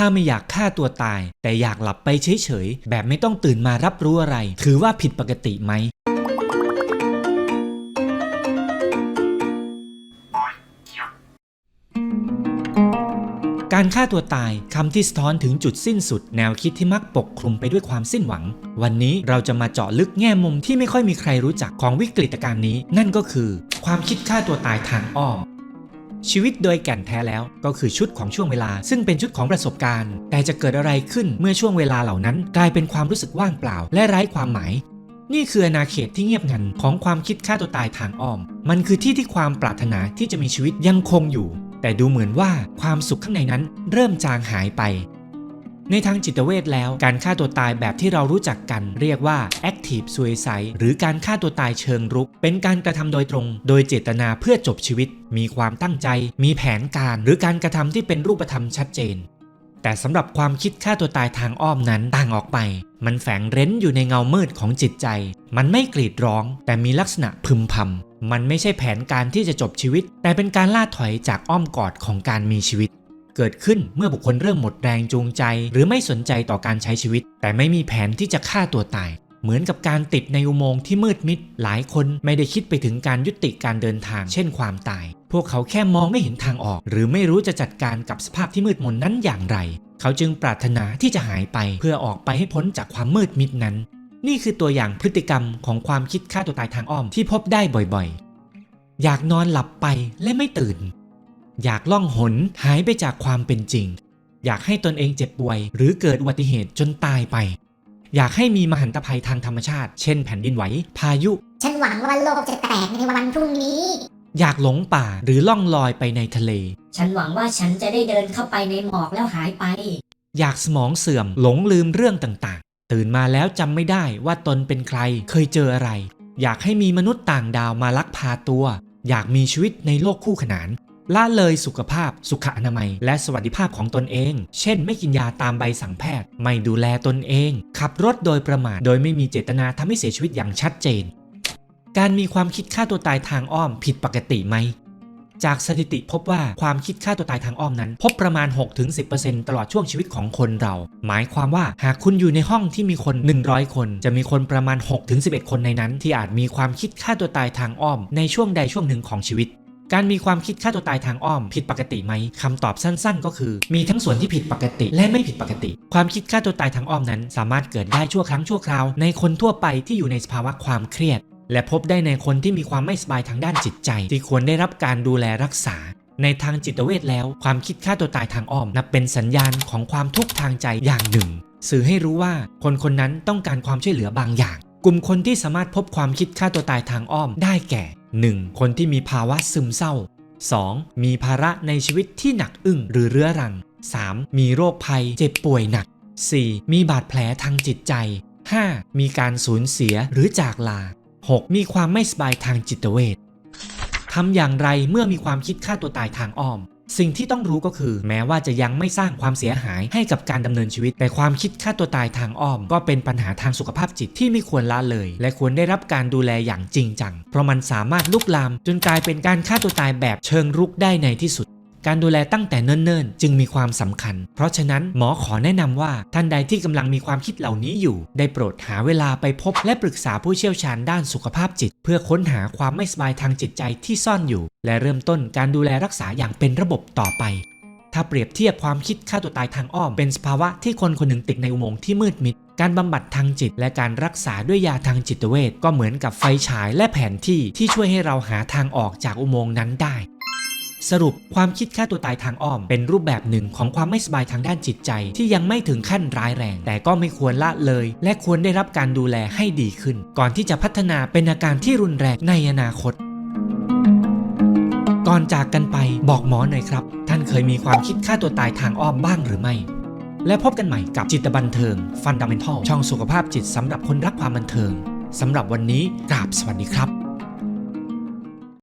ถ้าไม่อยากฆ่าตัวตาย แต่อยากหลับไปเฉยๆ แบบไม่ต้องตื่นมารับรู้อะไร ถือว่าผิดปกติไหมการฆ่าตัวตายคำที่สะท้อนถึงจุดสิ้นสุด แนวคิดที่มักปกคลุมไปด้วยความสิ้นหวัง วันนี้เราจะมาเจาะลึกแง่มุมที่ไม่ค่อยมีใครรู้จักของวิกฤตการณ์นี้ นั่นก็คือ ความคิดฆ่าตัวตายทางอ้อม ชีวิตโดยแก่นแท้แล้ว ก็คือชุดของช่วงเวลา ซึ่งเป็นชุดของประสบการณ์ แต่จะเกิดอะไรขึ้นเมื่อช่วงเวลาเหล่านั้น กลายเป็นความรู้สึกว่างเปล่า และไร้ความหมาย นี่คืออาณาเขตที่เงียบงันของความคิดฆ่าตัวตายทางอ้อม มันคือที่ที่ความปรารถนาที่จะมีชีวิตยังคงอยู่ แต่ดูเหมือนว่าความสุขข้างในนั้นเริ่มจางหายไป ในทางจิตเวชแล้ว การฆ่าตัวตายแบบที่เรารู้จักกัน เรียกว่า active suicide หรือการฆ่าตัวตายเชิงรุก เป็นการกระทำโดยตรง โดยเจตนาเพื่อจบชีวิต มีความตั้งใจ มีแผนการ หรือการกระทำที่เป็นรูปธรรมชัดเจน แต่สำหรับความคิดฆ่าตัวตายทางอ้อมนั้นต่างออกไป มันแฝงเร้นอยู่ในเงามืดของจิตใจ มันไม่กรีดร้อง แต่มีลักษณะพึมพำมันไม่ใช่แผนการที่จะจบชีวิต แต่เป็นการล่าถอยจากอ้อมกอดของการมีชีวิต เกิดขึ้นเมื่อบุคคลเริ่มหมดแรงจูงใจ หรือไม่สนใจต่อการใช้ชีวิต แต่ไม่มีแผนที่จะฆ่าตัวตาย เหมือนกับการติดในอุโมงค์ที่มืดมิด หลายคนไม่ได้คิดไปถึงการยุติการเดินทาง เช่นความตาย พวกเขาแค่มองไม่เห็นทางออก หรือไม่รู้จะจัดการกับสภาพที่มืดมนนั้นอย่างไร เขาจึงปรารถนาที่จะหายไป เพื่อออกไปให้พ้นจากความมืดมิดนั้น นี่คือตัวอย่างพฤติกรรมของความคิดฆ่าตัวตายทางอ้อมที่พบได้บ่อยๆ อยากนอนหลับไปและไม่ตื่น อยากล่องหนหายไปจากความเป็นจริง อยากให้ตนเองเจ็บป่วย หรือเกิดอุบัติเหตุจนตายไป อยากให้มีมหันตภัยทางธรรมชาติ เช่นแผ่นดินไหว พายุ ฉันหวังว่าโลกจะแตกในวันพรุ่งนี้ อยากหลงป่าหรือล่องลอยไปในทะเล ฉันหวังว่าฉันจะได้เดินเข้าไปในหมอกแล้วหายไป อยากสมองเสื่อมหลงลืมเรื่องต่างๆ ตื่นมาแล้วจำไม่ได้ว่าตนเป็นใครเคยเจออะไร อยากให้มีมนุษย์ต่างดาวมาลักพาตัว อยากมีชีวิตในโลกคู่ขนาน ละเลยสุขภาพสุขอนามัย และสวัสดิภาพของตนเอง เช่น ไม่กินยาตามใบสั่งแพทย์ ไม่ดูแลตนเอง ขับรถโดยประมาทโดยไม่มีเจตนาทำให้เสียชีวิตอย่างชัดเจน การมีความคิดฆ่าตัวตายทางอ้อมผิดปกติไหมจากสถิติพบว่าความคิดฆ่าตัวตายทางอ้อมนั้น พบประมาณ 6-10%ตลอดช่วงชีวิตของคนเรา หมายความว่าหากคุณอยู่ในห้องที่มีคน 100 คน จะมีคนประมาณ 6-11 คนในนั้น ที่อาจมีความคิดฆ่าตัวตายทางอ้อมในช่วงใดช่วงหนึ่งของชีวิต การมีความคิดฆ่าตัวตายทางอ้อมผิดปกติไหมคำตอบสั้น ๆ ก็คือ มีทั้งส่วนที่ผิดปกติและไม่ผิดปกติ ความคิดฆ่าตัวตายทางอ้อมนั้น สามารถเกิดได้ชั่วครั้งชั่วคราว ในคนทั่วไปที่อยู่ในสภาวะความเครียด และพบได้ในคนที่มีความไม่สบายทางด้านจิตใจ ที่ควรได้รับการดูแลรักษา ในทางจิตเวชแล้ว ความคิดฆ่าตัวตายทางอ้อมนับเป็นสัญญาณของความทุกข์ทางใจอย่างหนึ่ง สื่อให้รู้ว่าคนคนนั้นต้องการความช่วยเหลือบางอย่าง กลุ่มคนที่สามารถพบความคิดฆ่าตัวตายทางอ้อมได้แก่ 1. คนที่มีภาวะซึมเศร้า 2. มีภาระในชีวิตที่หนักอึ้งหรือเรื้อรัง 3. มีโรคภัยเจ็บป่วยหนัก 4. มีบาดแผลทางจิตใจ 5. มีการสูญเสียหรือจากลา 6. มีความไม่สบายทางจิตเวชทำอย่างไรเมื่อมีความคิดฆ่าตัวตายทางอ้อม สิ่งที่ต้องรู้ก็คือ แม้ว่าจะยังไม่สร้างความเสียหายให้กับการดำเนินชีวิต แต่ความคิดฆ่าตัวตายทางอ้อม ก็เป็นปัญหาทางสุขภาพจิตที่ไม่ควรละเลย และควรได้รับการดูแลอย่างจริงจัง เพราะมันสามารถลุกลาม จนกลายเป็นการฆ่าตัวตายแบบเชิงรุกได้ในที่สุด การดูแลตั้งแต่เนิ่นๆ จึงมีความสำคัญ เพราะฉะนั้นหมอขอแนะนำว่าท่านใดที่กำลังมีความคิดเหล่านี้อยู่ ได้โปรดหาเวลาไปพบและปรึกษาผู้เชี่ยวชาญด้านสุขภาพจิต เพื่อค้นหาความไม่สบายทางจิตใจที่ซ่อนอยู่ และเริ่มต้นการดูแลรักษาอย่างเป็นระบบต่อไปถ้าเปรียบเทียบความคิดฆ่าตัวตายทางอ้อม เป็นสภาวะที่คนคนหนึ่งติดในอุโมงค์ที่มืดมิด การบำบัดทางจิต และการรักษาด้วยยาทางจิตเวชก็เหมือนกับไฟฉายและแผนที่ที่ช่วยให้เราหาทางออกจากอุโมงค์นั้นได้ สรุปความคิดฆ่าตัวตายทางอ้อม เป็นรูปแบบหนึ่งของความไม่สบายทางด้านจิตใจ ที่ยังไม่ถึงขั้นร้ายแรง แต่ก็ไม่ควรละเลย และควรได้รับการดูแลให้ดีขึ้น ก่อนที่จะพัฒนาเป็นอาการที่รุนแรงในอนาคตก่อนจากกันไปบอกหมอหน่อยครับ ท่านเคยมีความคิดฆ่าตัวตายทางอ้อมบ้างหรือไม่ และพบกันใหม่กับจิตบันเทิง Fundamental ช่องสุขภาพจิตสำหรับคนรักความบันเทิงสำหรับวันนี้กราบสวัสดีครับ